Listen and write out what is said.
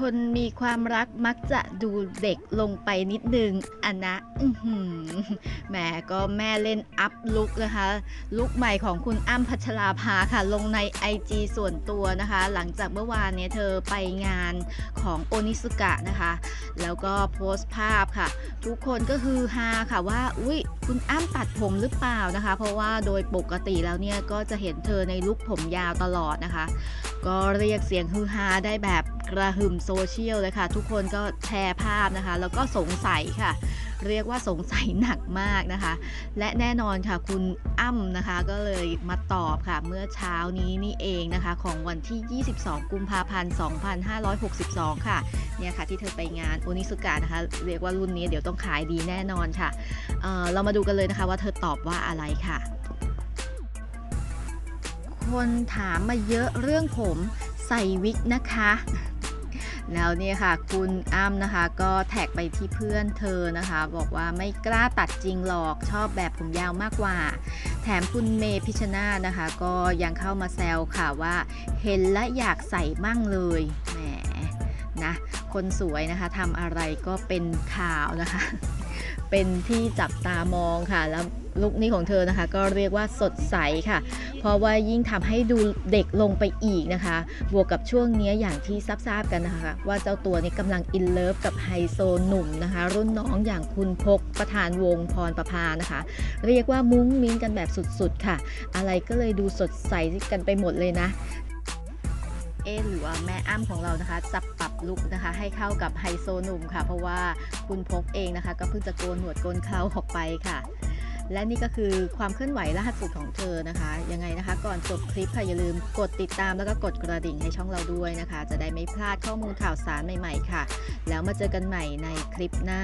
คนมีความรักมักจะดูเด็กลงไปนิดนึงอันนะแหมก็แม่เล่นอัพลุกนะคะ ลุกใหม่ของคุณอ้ำพัชราภาค่ะ ลงใน IG ส่วนตัวนะคะ หลังจากเมื่อวานเนี่ยเธอไปงานของโอนิสุกะนะคะ แล้วก็โพสต์ภาพค่ะ ทุกคนก็คือฮาค่ะว่า อุ้ยคุณอ้ำตัดผมหรือเปล่านะคะ เพราะว่าโดยปกติแล้วเนี่ยก็จะเห็นเธอในลุคผมยาวตลอดนะคะ ก็เรียกเสียงฮือฮาได้แบบกระหึ่มโซเชียลเลยค่ะ ทุกคนก็แชร์ภาพนะคะ แล้วก็สงสัยค่ะ เรียกว่าสงสัยหนักมากนะคะ และแน่นอนค่ะคุณอ้ำนะคะก็เลยมาตอบค่ะ เมื่อเช้านี้นี่เองนะคะ ของวันที่ 22 กุมภาพันธ์ 2562 ค่ะ เนี่ยค่ะที่เธอไปงานโอนิสุกะนะคะ เรียกว่ารุ่นนี้เดี๋ยวต้องขายดีแน่นอนค่ะเออเรามาดูกันเลยนะคะว่าเธอตอบว่าอะไรค่ะ คนถามมาเยอะเรื่องผมใส่วิกนะคะ แล้วเนี่ยค่ะ คุณอ้ำนะคะ ก็แท็กไปที่เพื่อนเธอนะคะ บอกว่าไม่กล้าตัดจริงหรอกชอบแบบผมยาวมากกว่า แถมคุณเมพิชนานะคะ ก็ยังเข้ามาแซวค่ะว่า เห็นและอยากใส่มั่งเลยแหมนะคนสวยนะคะทำอะไรก็เป็นข่าวนะคะ เป็นที่จับตามองค่ะ แล้วลุคนี้ของเธอนะคะ ก็เรียกว่าสดใสค่ะ เพราะว่ายิ่งทำให้ดูเด็กลงไปอีกนะคะ บวกกับช่วงนี้อย่างที่ทราบๆกันนะคะ ว่าเจ้าตัวนี้กำลังอินเลิฟกับไฮโซหนุ่มนะคะ รุ่นน้องอย่างคุณพกประธานวงพรประภานะคะ เรียกว่ามุ้งมิ้งกันแบบสุดๆค่ะ อะไรก็เลยดูสดใสกันไปหมดเลยนะ เอะหรือว่าแม่อ้ำของเรานะคะจะปรับลุคนะคะให้เข้ากับไฮโซหนุ่มค่ะ เพราะว่าคุณพกเองนะคะ ก็เพิ่งจะโกนหนวดโกนเคราออกไปค่ะ และนี่ก็คือความเคลื่อนไหวล่าสุดของเธอนะคะ ยังไงนะคะ ก่อนจบคลิปค่ะอย่าลืมกดติดตามแล้วก็กดกระดิ่งให้ช่องเราด้วยนะคะ จะได้ไม่พลาดข้อมูลข่าวสารใหม่ ๆ ค่ะ แล้วมาเจอกันใหม่ในคลิปหน้า